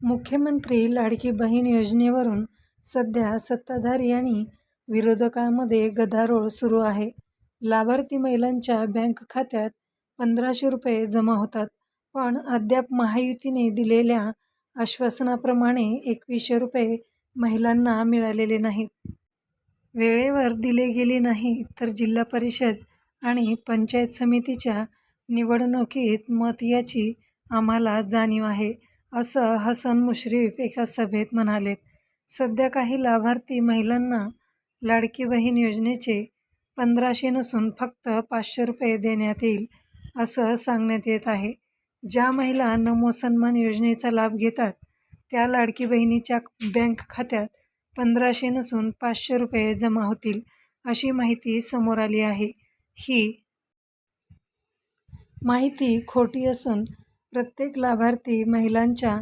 मुख्यमंत्री लाडकी बहीण योजनेवरून सध्या सत्ताधारी आणि विरोधकांमध्ये गदारोळ सुरू आहे. लाभार्थी महिलांच्या बँक खात्यात पंधराशे रुपये जमा होतात. पण अद्याप महायुतीने दिलेल्या आश्वासनाप्रमाणे एकवीसशे रुपये महिलांना मिळालेले नाहीत. वेळेवर दिले गेले नाही तर जिल्हा परिषद आणि पंचायत समितीच्या निवडणुकीत मत याची आम्हाला जाणीव आहे, असं हसन मुश्रीफ एका सभेत म्हणालेत. सध्या काही लाभार्थी महिलांना लाडकी बहीण योजनेचे पंधराशे नसून फक्त पाचशे रुपये देण्यात येईल, असं सांगण्यात येत आहे. ज्या महिला नमो सन्मान योजनेचा लाभ घेतात त्या लाडकी बहिणीच्या बँक खात्यात पंधराशे नसून पाचशे रुपये जमा होतील, अशी माहिती समोर आली आहे. ही माहिती खोटी असून प्रत्येक लाभार्थी महिलांच्या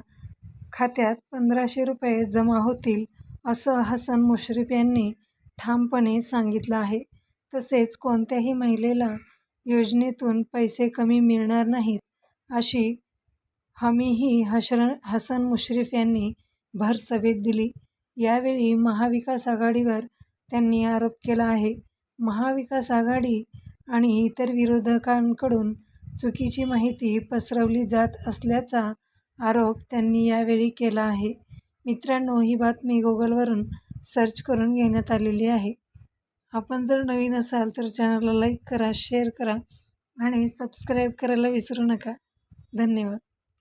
खात्यात पंधराशे रुपये जमा होतील, असं हसन मुश्रीफ यांनी ठामपणे सांगितलं आहे. तसेच कोणत्याही महिलेला योजनेतून पैसे कमी मिळणार नाहीत, अशी हमीही हसन मुश्रीफ यांनी भरसभेत दिली. यावेळी महाविकास आघाडीवर त्यांनी आरोप केला आहे. महाविकास आघाडी आणि इतर विरोधकांकडून चुकीची माहिती पसरवली जात असल्याचा आरोप त्यांनी यावेळी केला आहे. मित्रांनो, ही बातमी गुगलवरून सर्च करून घेण्यात आलेली आहे. आपण जर नवीन असाल तर चॅनलला लाईक करा, शेअर करा आणि सबस्क्राईब करायला विसरू नका. धन्यवाद.